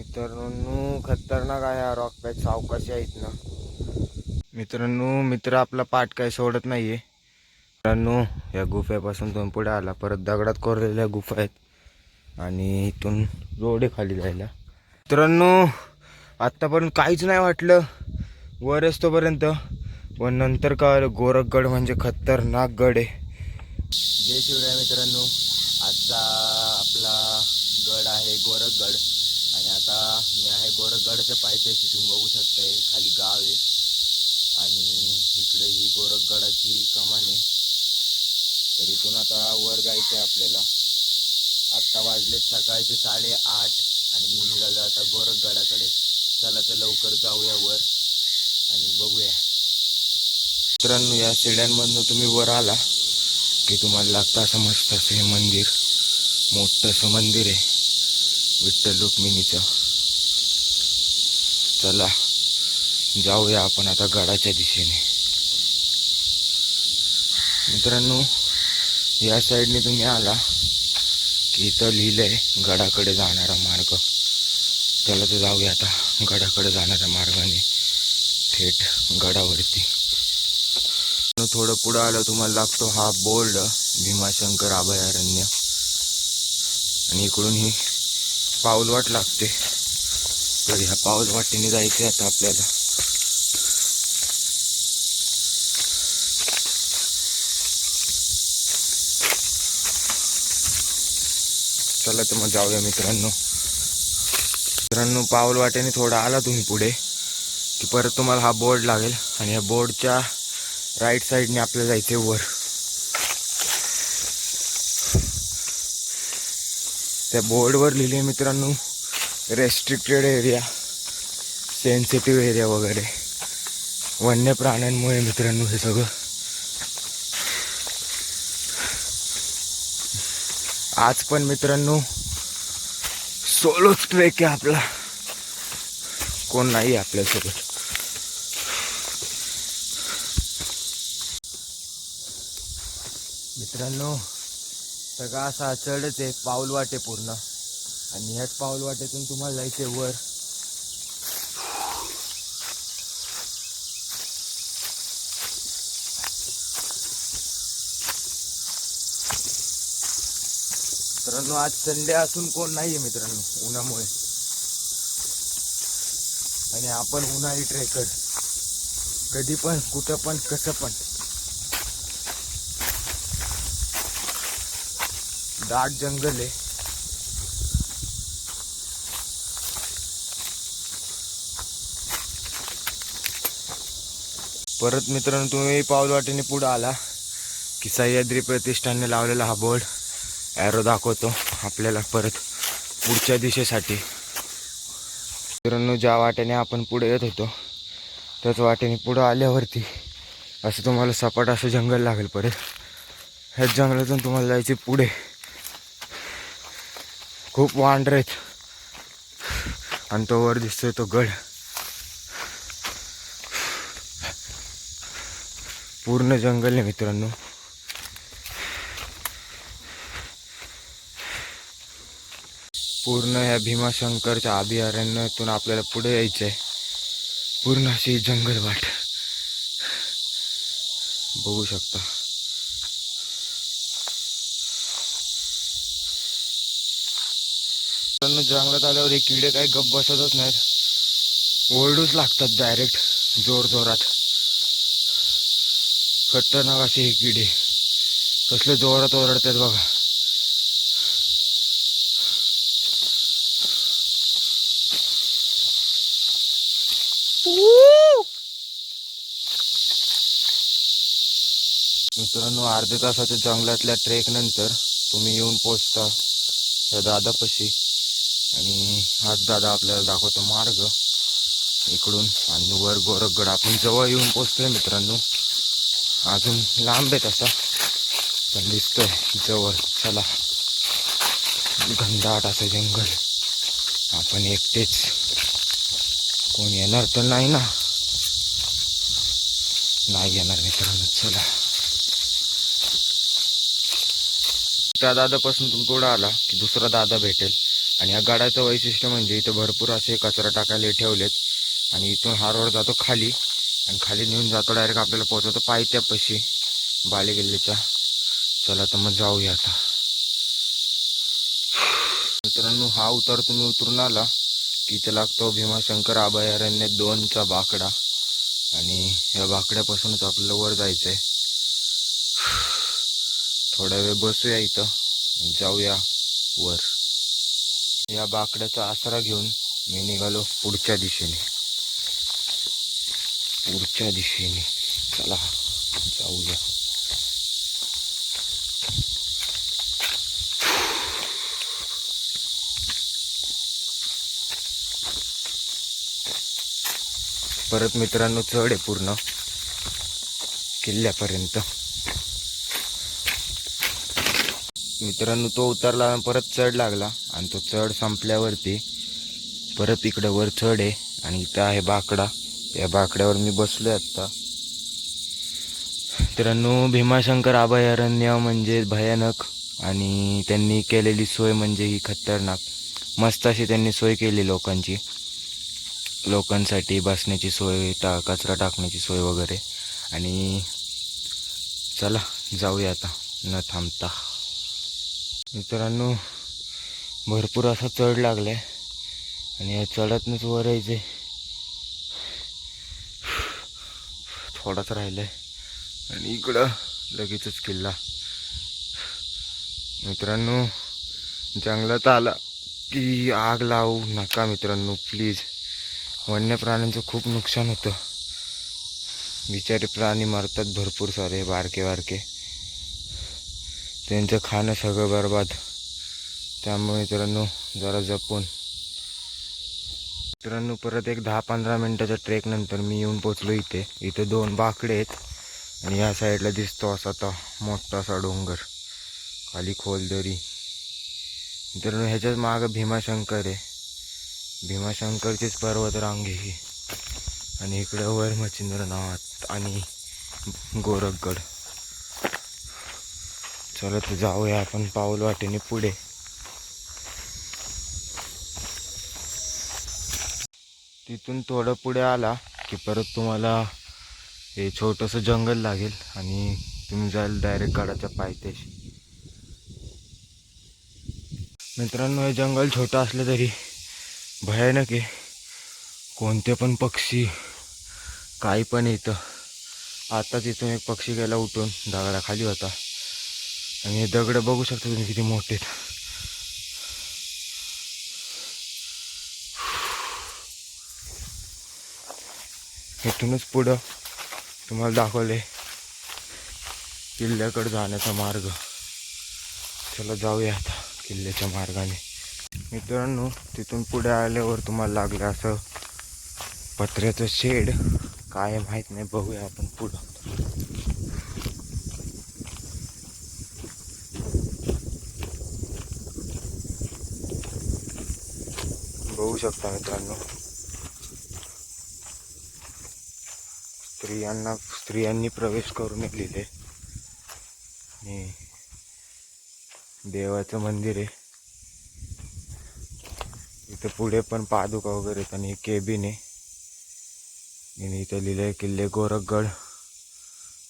मित्रांनो खतरनाक आहे हा रॉक पॅच सावकाशी आहेत ना. मित्रांनो मित्र आपला पाठ काही सोडत नाहीये. मित्रांनो या गुफ्यापासून दोन पुढे आला. परत दगडात कोरलेल्या गुफा आहेत. आणि इथून रोडे खाली जायला. मित्रांनो आत्तापर्यंत काहीच नाही वाटलं. वर असतोपर्यंत व नंतर का गोरखगड म्हणजे खतरनाक गड आहे. जय शिवराय मित्रांनो. आजचा आपला गड आहे गोरखगड. आणि आता मी आहे गोरखगडचं पायथ्याशी तुम्ही बघू शकताय खाली गाव आहे. आणि इकडे ही गोरखगडाची कमान आहे. तर इथून आता वर जायचं आहे आपल्याला. आत्ता वाजलेत सकाळचे साडेआठ आणि मी निघालो आता गोरखगडाकडे. चला तर लवकर जाऊया वर आणि बघूया. मित्रांनो या शिड्यांमधनं तुम्ही वर आला की तुम्हाला लागतं असं मस्त असं हे मंदिर. मोठं असं मंदिर आहे. विठ्ठल रुक्मिणीचं चला जाऊया आपण आता गडाच्या दिशेने. मित्रांनो या साईडने तुम्ही आला की इथं लिहिलंय गडाकडे जाणारा मार्ग. चला तर जाऊया आता गडाकडे जाणाऱ्या मार्गाने. थेट गडावरती. थोडं पुढं आलं तुम्हाला लागतो हा बोर्ड भीमाशंकर अभयारण्य. आणि इकडून ही पाऊलवाट लागते. तर ह्या पाऊलवाटेने जायचं आता आपल्याला. चला तर मग जाऊया मित्रांनो. मित्रांनो पाऊलवाटेने थोडा आला तुम्ही पुढे की परत तुम्हाला हा बोर्ड लागेल आणि या बोर्डच्या राईट साईडने आपल्याला जायचे वर. त्या बोर्डवर लिहिले मित्रांनो रेस्ट्रिक्टेड एरिया सेन्सिटिव्ह एरिया वगैरे. वन्य प्राण्यांमुळे मित्रांनो हे सगळं. आज पण मित्रांनो सोलोच ट्रेक आहे आपला. कोण नाही आहे आपल्यासोबत. मित्रांनो सगळा असा चढच आहे पाऊल वाटे पूर्ण. आणि ह्याच पाऊल वाटेतून तुम्हाला जायचे वर. मित्रांनो आज संडे असून कोण नाहीये मित्रांनो उन्हामुळे. आणि आपण उन्हाळी ट्रेकर. कधी पण कुठं पण कसं पण दाट जंगल आहे. परत मित्रांनो तुम्ही पावलवाटेने पुढे आला. की सह्याद्री प्रतिष्ठानने लावलेला हा बोर्ड. ॲरो दाखवतो आपल्याला परत पुढच्या दिशेसाठी. मित्रांनो ज्या वाटेने आपण पुढे येत होतो त्याच वाटेने पुढं आल्यावरती असं तुम्हाला सपाट असं जंगल लागेल परत. ह्याच जंगलातून तुम्हाला जायचे पुढे. खूप वांडर आहेत आणि तो वर दिसतोय तो गड. पूर्ण जंगल आहे मित्रांनो. पूर्ण या भीमाशंकरच्या अभयारण्यातून आपल्याला पुढे यायचं आहे पूर्ण अशी जंगल वाट बघू शकता. मित्रांनो, जंगलात आल्यावर हे किडे काही गप बसतच नाहीत. ओरडूच लागतात डायरेक्ट जोर जोरात. खतरनाक असे हे किडे. कसले जोरात ओरडतात बघा. मित्रांनो अर्ध्या तासाच्या जंगलातल्या ट्रेक नंतर तुम्ही येऊन पोचता या दादापाशी. आणि हाच दादा आपल्याला दाखवतो मार्ग. इकडून आणि वर गोरखगड. आपण जवळ येऊन पोचतोय मित्रांनो. अजून लांब आहे तसा पण दिसतोय जवळ. चला. घनदाट असं जंगल. आपण एकटेच. कोण येणार तर नाही ना. नाही येणार मित्रांनो. चला. त्या दादापासून तुम पुढं आला की दुसरा दादा भेटेल. आणि या गडाचं वैशिष्ट्य म्हणजे इथं भरपूर असे कचरा टाकायला ठेवलेत. आणि इथून हा रोड जातो खाली. आणि खाली नेऊन जातो डायरेक्ट आपल्याला पोहोचवतो पायथ्यापाशी. बालेकिल्ल्याच्या. चला तर मग जाऊया आता. मित्रांनो हा उतार तुम्ही उतरून आला की इथं लागतो भीमाशंकर अभयारण्य दोनचा बाकडा. आणि या बाकड्यापासूनच आपल्याला वर जायचं आहे थोडा वेळ बसूया इथं. आणि जाऊया वर. या बाकड्याचा आसरा घेऊन मी निघालो पुढच्या दिशेने. पुढच्या दिशेने. चला जाऊया. परत मित्रांनो चढ आहे पूर्ण. किल्ल्यापर्यंत. मित्रांनो तो उतरला परत चढ लागला. आणि तो चढ संपल्यावरती परत इकडे वर चढ आहे आणि इथं आहे बाकडा. या बाकड्यावर मी बसलोय आत्ता. मित्रांनो भीमाशंकर अभयारण्य म्हणजे भयानक आणि त्यांनी केलेली सोय म्हणजे ही खतरनाक. मस्त अशी त्यांनी सोय केली लोकांची. लोकांसाठी बसण्याची सोय टा कचरा टाकण्याची सोय वगैरे. आणि चला जाऊया आता. न थांबता. मित्रांनो भरपूर असा चढ लागलाय. आणि या चढतनंच वर यायचं थोडाच आहे आणि इकडं लगेचच किल्ला. मित्रांनो जंगलात आला की आग लावू नका मित्रांनो प्लीज. वन्य प्राण्यांचं खूप नुकसान होतं. बिचारे प्राणी मरतात भरपूर सारे बारके बारके त्यांचं खाणं सगळं बरबाद. त्यामुळे मित्रांनो जरा जपून. मित्रांनो परत एक दहा पंधरा मिनटाच्या ट्रेकनंतर मी येऊन पोचलो इथे. इथे दोन बाकडे आहेत आणि या साईडला दिसतो असा तो मोठा असा डोंगर. खाली खोल दरी. मित्रांनो ह्याच्याच मागं भीमाशंकर आहे. भीमाशंकरचीच पर्वतरांग ही. आणि इकडं वर मच्छिंद्रनाथ आणि गोरखगड. चला तर जाऊया आपण पाऊल वाटेने पुढे. तिथून थोडं पुढे आला की परत तुम्हाला हे छोटंसं जंगल लागेल आणि तुम्ही जाल डायरेक्ट गडाच्या पायथ्याशी. मित्रांनो हे जंगल छोटं असलं तरी भयानक आहे. कोणते पण पक्षी काही पण येतं. आताच इथून एक पक्षी गेला उठून दगडाखाली होता. आणि हे दगड बघू शकता तुम्ही किती मोठे आहेत. इथूनच पुढं तुम्हाला दाखवले. किल्ल्याकडे जाण्याचा मार्ग. चला जाऊया आता किल्ल्याच्या मार्गाने. मित्रांनो तिथून पुढे आल्यावर तुम्हाला लागलं असं पत्र्याचं शेड. काय माहीत नाही बघूया आपण पुढं. बघू शकता मित्रांनो. स्त्रियांना स्त्रियांनी प्रवेश करून लिहिले आणि देवाचं मंदिर आहे. इथं पुढे पण पादुका वगैरे आहेत आणि केबिन आहे. आणि इथं लिहिले किल्ले गोरखगड.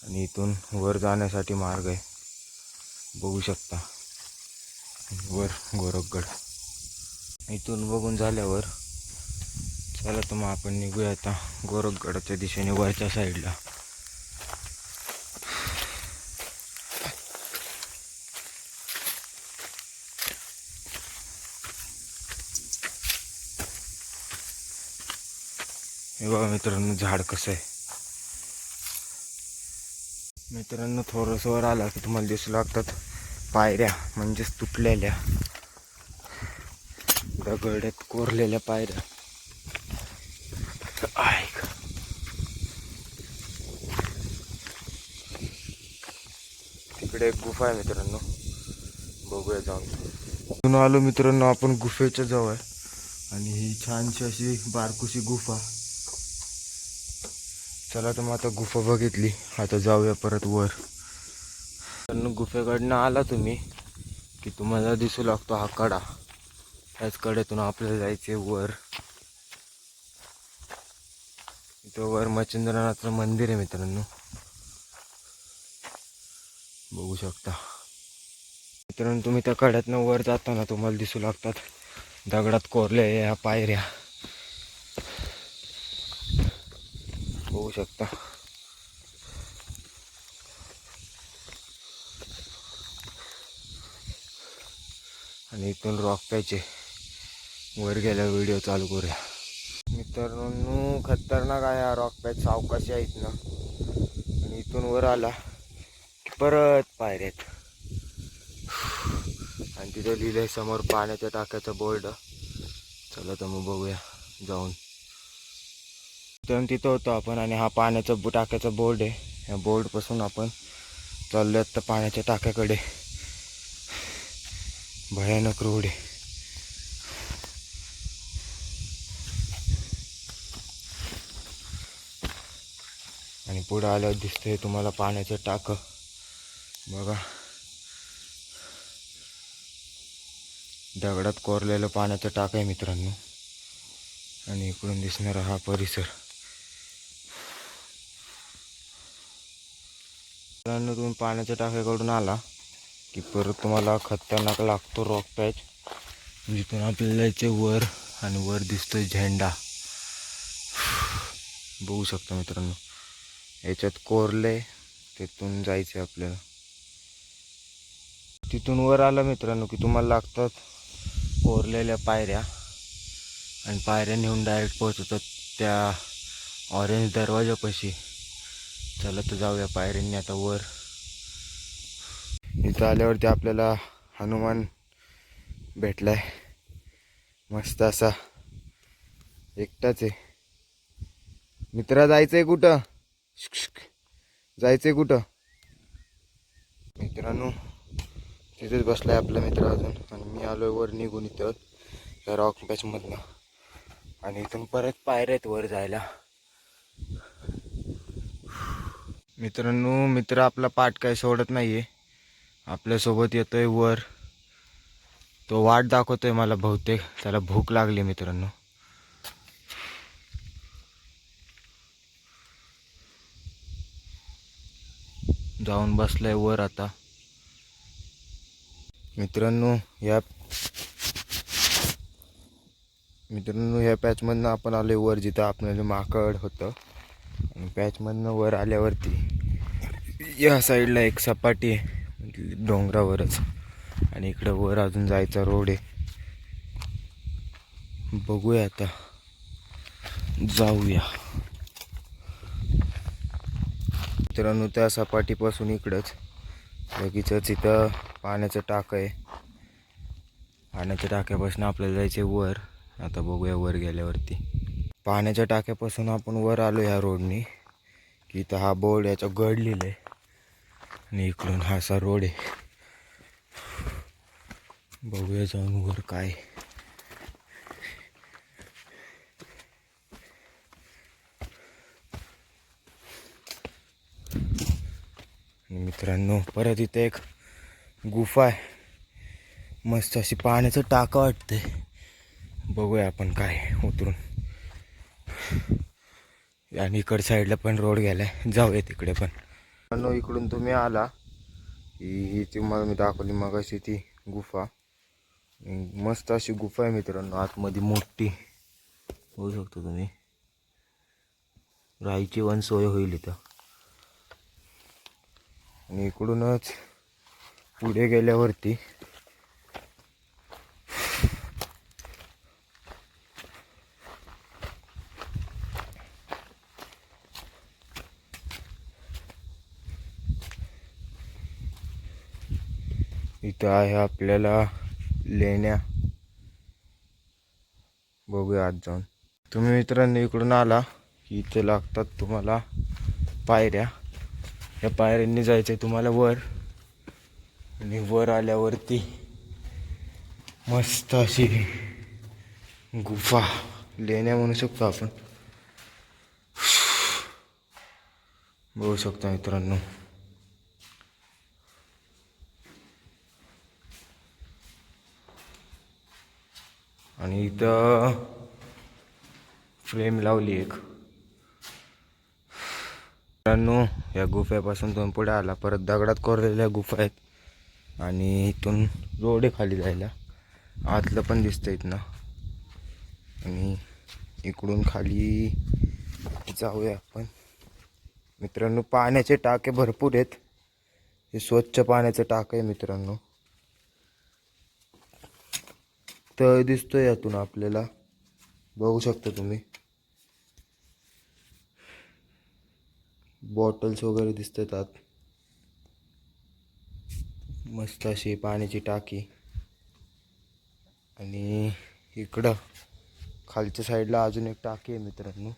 आणि इथून वर जाण्यासाठी मार्ग आहे. बघू शकता. वर गोरखगड. इथून बघून झाल्यावर चला तर मग आपण निघूया आता. गोरखगडाच्या दिशेने वरच्या साईडला. हे बघा मित्रांनो झाड कसं आहे. मित्रांनो थोडंसं वर आला की तुम्हाला दिसू लागतात पायऱ्या म्हणजेच तुटलेल्या. दगड्यात कोरलेल्या पायऱ्या. ऐक तिकडे एक गुफा आहे मित्रांनो. बघूया जाऊन. इथून आलो मित्रांनो आपण गुफेच्या जवळ. आणि ही छानशी अशी बारकुशी गुफा. चला तर मग आता गुफा बघितली. आता जाऊया परत वर. मित्रांनो गुफेकडनं आला तुम्ही की तुम्हाला दिसू लागतो हा कडा. त्याच कडेतून आपल्याला जायचे वर इथं वर मच्छिंद्रनाथचं मंदिर आहे मित्रांनो. बघू शकता. मित्रांनो तुम्ही त्या कड्यातनं वर जाताना तुम्हाला दिसू लागतात. दगडात कोरल्या या पायऱ्या. बघू शकता. आणि इथून रॉक प्यायचे वर गेल्या व्हिडिओ चालू करूया. मित्रांनो खतरनाक आहे हा रॉक पॅच सावकाशी आहेत ना. आणि इथून वर आला की परत पायऱ्यात आणि तिथं लिहिलंय समोर पाण्याच्या टाक्याचा बोर्ड. चला तर मग बघूया जाऊन. तर तिथं होतो आपण आणि हा पाण्याचा टाक्याचा बोर्ड आहे. या बोर्डपासून आपण चाललो तर पाण्याच्या टाक्याकडे. भयानक रोड आहे. पुढं आल्यावर दिसतंय तुम्हाला पाण्याचं टाकं. बघा. दगडात कोरलेलं पाण्याचं टाक आहे मित्रांनो. आणि इकडून दिसणारा हा परिसर. मित्रांनो तुम्ही पाण्याच्या टाक्याकडून आला की परत तुम्हाला खतरनाक लागतो रॉक पॅच जिथून आपल्याला जायचे वर आणि वर दिसतोय झेंडा. बघू शकता मित्रांनो. याच्यात कोरले तिथून जायचं आहे आपल्याला. तिथून वर आलं मित्रांनो की तुम्हाला लागतात कोरलेल्या पायऱ्या. आणि पायऱ्या नेऊन डायरेक्ट पोहोचतात त्या ऑरेंज दरवाजापाशी. चला तर जाऊया पायऱ्यांनी आता वर. इथं आल्यावरती आपल्याला हनुमान भेटलाय. मस्त असा. एकटाच आहे. मित्रा जायचंय कुठं? जायचंय कुठं? मित्रांनो तिथेच बसलाय आपला मित्र अजून. आणि मी आलोय वर निघून इथं त्या रॉक बॅचमधनं आणि इथून परत पायऱ्यात वर जायला. मित्रांनो मित्र आपला पाठ काय सोडत नाहीये. आपल्यासोबत येतोय वर. तो वाट दाखवतोय मला बहुतेक. त्याला भूक लागली मित्रांनो. जाऊन बसलाय वर आता. मित्रांनो या मित्रांनो ह्या पॅचमधनं आपण आलोय वर जिथं आपल्याला माकड होतं. आणि पॅचमधनं वर आल्यावरती या साईडला एक सपाटी आहे डोंगरावरच. आणि इकडं वर अजून जायचा रोड आहे. बघूया आता. जाऊया. मित्रांनो त्या सपाटीपासून इकडंच. लगेचच इथं पाण्याचं टाक आहे. पाण्याच्या टाक्यापासून आपल्याला जायचे वर. आता बघूया वर गेल्यावरती. पाण्याच्या टाक्यापासून आपण वर आलो ह्या रोडनी की इथं हा बोर्ड याच्या गड आहे. आणि इकडून हा असा रोड आहे. बघूया जाऊन वर काय आणि मित्रांनो परत इथे एक गुफा आहे. मस्त अशी पाण्याचं टाका वाटते बघूया आपण काय उतरून. आणि इकड साईडला पण रोड गेलाय. जाऊया तिकडे पण. मित्रांनो इकडून तुम्ही आला. की ही तुम्हाला मी दाखवली मग अशी ती गुफा. मस्त अशी गुफा आहे मित्रांनो आतमध्ये मोठी. होऊ शकतो तुम्ही. राहायची वन सोय होईल इथं. आणि इकडूनच पुढे गेल्यावरती इथं आहे आपल्याला लेण्या. बघूया आज जाऊन. तुम्ही मित्रांनो इकडून आला की इथे लागतात तुम्हाला पायऱ्या. या पायऱ्यांनी जायचं आहे तुम्हाला वर. आणि वर आल्यावरती मस्त अशी गुफा लेण्या म्हणू शकतो आपण. बघू शकतो मित्रांनो. आणि इथं फ्रेम लावली एक. मित्रांनो या गुफ्यापासून दोन पुढे आला परत दगडात कोरलेल्या गुफा आहेत. आणि इथून रोडे खाली जायला आतलं पण दिसतं इथनं. आणि इकडून खाली जाऊया आपण. मित्रांनो पाण्याचे टाके भरपूर आहेत. हे स्वच्छ पाण्याचं टाक आहे मित्रांनो. तळ दिसतोय यातून आपल्याला. बघू शकता तुम्ही. बॉटल्स वगैरे दिसतात आत. मस्त अशी पाण्याची टाकी. आणि इकडं खालच्या साईडला अजून एक टाकी आहे मित्रांनो.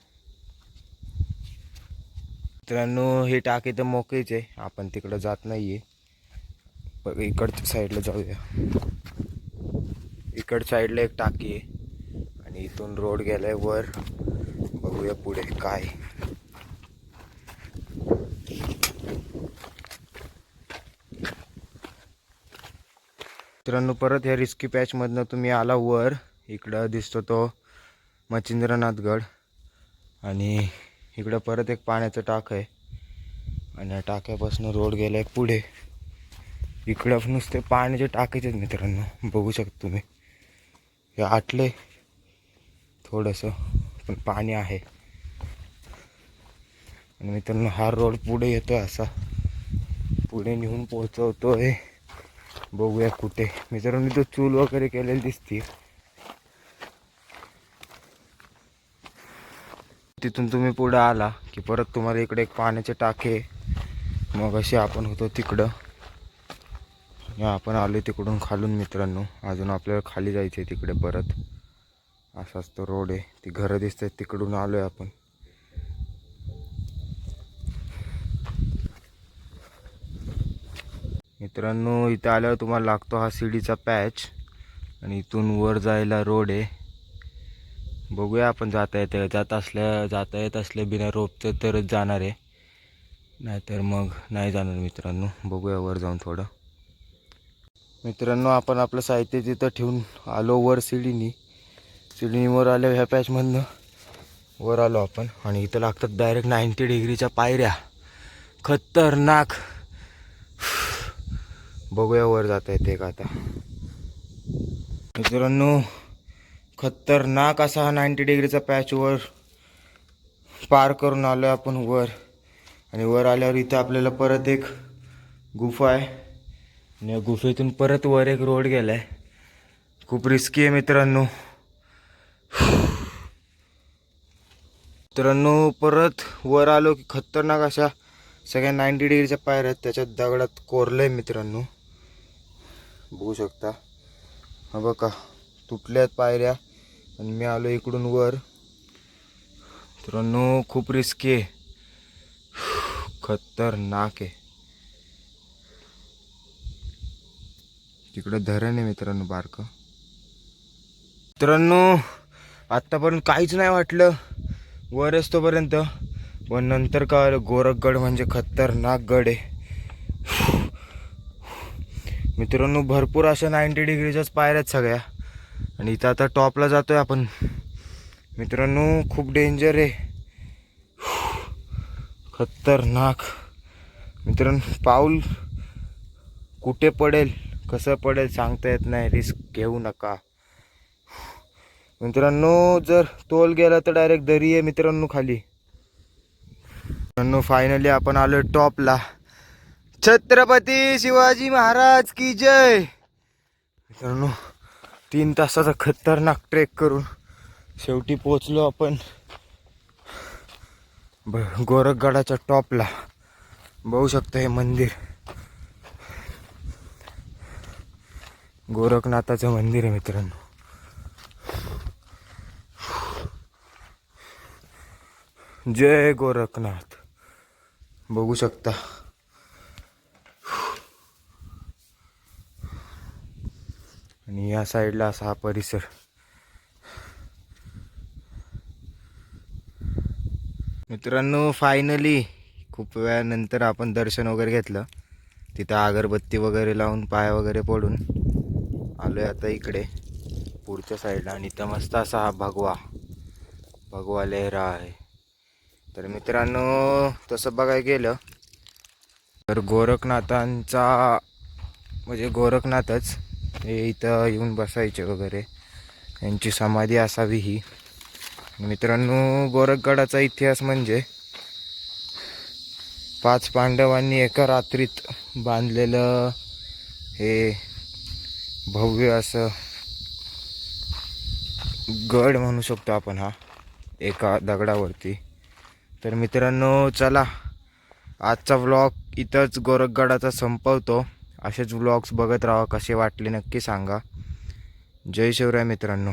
मित्रांनो ही टाकी तर मोकळीच आहे. आपण तिकडं जात नाहीये. आहे इकडच्या साईडला जाऊया. इकड साईडला एक टाकी आहे. आणि इथून रोड गेलाय वर. बघूया पुढे काय मित्रांनो परत ह्या रिस्की पॅचमधनं तुम्ही आला वर. इकडं दिसतो तो मच्छिंद्रनाथगड. आणि इकडं परत एक पाण्याचं टाक आहे. आणि या टाक्यापासून रोड गेला आहे पुढे. इकडं नुसते पाण्याचे टाकायचे आहेत मित्रांनो बघू शकता तुम्ही. हे आटले थोडंसं पण पाणी आहे. आणि मित्रांनो हा रोड पुढे येतोय असा. पुढे नेऊन पोहोचवतोय. बघूया कुठे. मित्रांनो तो चूल वगैरे केलेली दिसते. तिथून तुम्ही पुढे आला की परत तुम्हाला इकडे एक पाण्याचे टाके. मग असे आपण होतो तिकडं. आपण आलो तिकडून खालून मित्रांनो. अजून आपल्याला खाली जायचं आहे तिकडे परत. असाच तो रोड आहे. ती घरं दिसत आहेत तिकडून आलो आहे आपण. मित्रांनो इथं आल्यावर तुम्हाला लागतो हा सीडीचा पॅच. आणि इथून वर जायला रोड आहे. बघूया आपण जाता येते जात असल्या जाता येत असल्या बिना रोपचं तरच जाणार आहे. नाहीतर मग नाही जाणार मित्रांनो. बघूया वर जाऊन थोडं. मित्रांनो आपण आपलं साहित्य तिथं ठेवून आलो वर शिडीनी सिडीनीवर आलो ह्या पॅचमधनं. वर आलो आपण. आणि इथं लागतात डायरेक्ट नाईंटी डिग्रीच्या पायऱ्या. खतरनाक. बघूया वर जाता येते का आता. मित्रांनो खतरनाक असा हा नाईंटी डिग्रीचा पॅच वर पार करून आलो आहे आपण वर. आणि वर आल्यावर इथं आपल्याला परत एक गुफा आहे. आणि या गुफेतून परत वर एक रोड गेलाय. खूप रिस्की आहे मित्रांनो. मित्रांनो परत वर आलो की खतरनाक अशा सगळ्या नाईंटी डिग्रीच्या पायऱ्या आहेत. त्याच्यात दगडात कोरलं आहे मित्रांनो. बघू शकता. हा बघा तुटल्यात पायऱ्या आणि मी आलो इकडून वर. मित्रांनो खूप रिस्की आहे. खतरनाक आहे. तिकडं धरण आहे मित्रांनो बारकं. मित्रांनो आत्तापर्यंत काहीच नाही वाटलं. वर असतोपर्यंत. पण नंतर कळलं गोरखगड म्हणजे खतरनाक गड आहे. मित्रांनो भरपूर अशा नाईंटी डिग्रीच्याच पायऱ्या आहेत सगळ्या. आणि इथं आता टॉपला जातोय आपण. मित्रांनो खूप डेंजर आहे. खतरनाक. मित्रांनो पाऊल कुठे पडेल कसं पडेल सांगता येत नाही. रिस्क घेऊ नका. मित्रांनो जर तोल गेला तर डायरेक्ट दरी आहे मित्रांनो खाली. मित्रांनो फायनली आपण आलो टॉपला छत्रपती शिवाजी महाराज की जय. मित्रांनो तीन तासाचा खतरनाक ट्रेक करून शेवटी पोचलो आपण. ब गोरखगडाच्या टॉपला बघू शकता हे मंदिर. गोरखनाथाचं मंदिर आहे मित्रांनो. जय गोरखनाथ. बघू शकता. आणि या साईडला असा हा परिसर. मित्रांनो फायनली खूप वेळानंतर आपण दर्शन वगैरे घेतलं. तिथं अगरबत्ती वगैरे लावून पाय वगैरे पडून आलोय आता इकडे पुढच्या साईडला. आणि इथं मस्त असा हा भगवा भगवा लेहरा आहे. तर मित्रांनो तसं बघायला गेलं तर गोरखनाथांचा म्हणजे गोरखनाथच हे इथं येऊन बसायचे वगैरे. यांची समाधी असावी ही. मित्रांनो गोरखगडाचा इतिहास म्हणजे पाच पांडवांनी एका रात्रीत बांधलेलं हे भव्य असं गड म्हणू शकतो आपण हा एका दगडावरती. तर मित्रांनो चला आजचा व्लॉग इथंच गोरखगडाचा संपवतो. असेच व्लॉग्स बघत राहा कसे वाटले नक्की सांगा. जय शिवराय मित्रांनो.